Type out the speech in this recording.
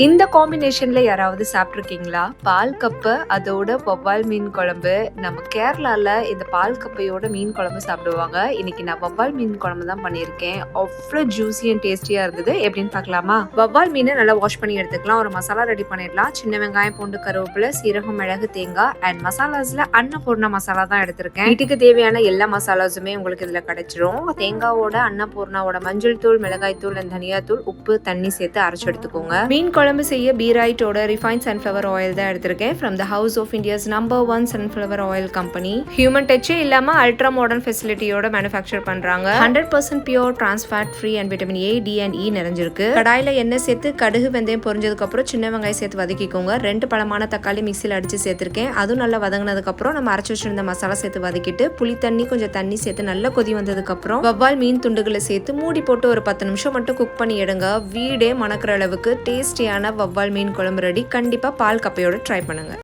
இந்த காம்பினேஷன்ல யாராவது சாப்பிட்ருக்கீங்களா பால் கப்பு அதோட வவ்வால் மீன் குழம்பு. நம்ம கேரளால இந்த பால் கப்பையோட மீன் குழம்பு சாப்பிடுவாங்க. இன்னைக்கு நான் வவ்வால் மீன் குழம்பு தான் பண்ணியிருக்கேன். அவ்வளோ ஜூசி அண்ட் டேஸ்டியா இருந்தது. எப்படின்னு பார்க்கலாமா? வவ்வால் மீனை நல்லா வாஷ் பண்ணி எடுத்துக்கலாம். ஒரு மசாலா ரெடி பண்ணிடலாம். சின்ன வெங்காயம் பூண்டு கருவேப்பிலை சீரகம் மிளகு தேங்காய் அண்ட் மசாலாஸ்ல அன்னபூர்ணா மசாலா தான் எடுத்திருக்கேன். வீட்டுக்கு தேவையான எல்லா மசாலாஸுமே உங்களுக்கு இதுல கிடைச்சிரும். தேங்காவோட அன்னபூர்ணாவோட மஞ்சள் தூள் மிளகாய் தூள் அண்ட் தனியா தூள் உப்பு தண்ணி சேர்த்து அரைச்சு எடுத்துக்கோங்க. மீன் குழம்பு செய்ய பீரைட்டோட ரிஃபைன் சன்ஃப்ளவர் ஆயில் தான் எடுத்திருக்கேன். From the house of India's number one sunflower oil company human டச்சே இல்லாமல் அல்ட்ரா மாடர்ன் ஃபெசிலிட்டியோட மேனுஃபேக்சர் பண்ணுறாங்க hundred percent pure trans fat free and vitamin A D and E நிறைஞ்சிருக்கு. கடாயில் எண்ணெய் சேர்த்து கடுகு வெந்தயம் பொரிஞ்சதுக்கப்புறம் சின்ன வெங்காயம் சேர்த்து வதக்கிக்கோங்க. ரெண்டு பழமான தக்காளி மிக்சியில் அடித்து சேர்த்துருக்கேன். அதுவும் நல்லா வதங்கினதுக்கப்புறம் நம்ம அரைச்சி வச்சிருந்த மசாலா சேர்த்து வதக்கிட்டு புளி தண்ணி கொஞ்சம் தண்ணி சேர்த்து நல்லா கொதி வந்ததுக்கப்புறம் வவ்வால் மீன் துண்டுகளை சேர்த்து மூடி போட்டு ஒரு பத்து நிமிஷம் மட்டும் குக் பண்ணி எடுங்க. வீடே மணக்கிற அளவுக்கு டேஸ்டியாக டேஸ்டியான வவ்வால் மீன் குழம்பு ரெடி கண்டிப்பா பால் கப்பையோட ட்ரை பண்ணுங்க.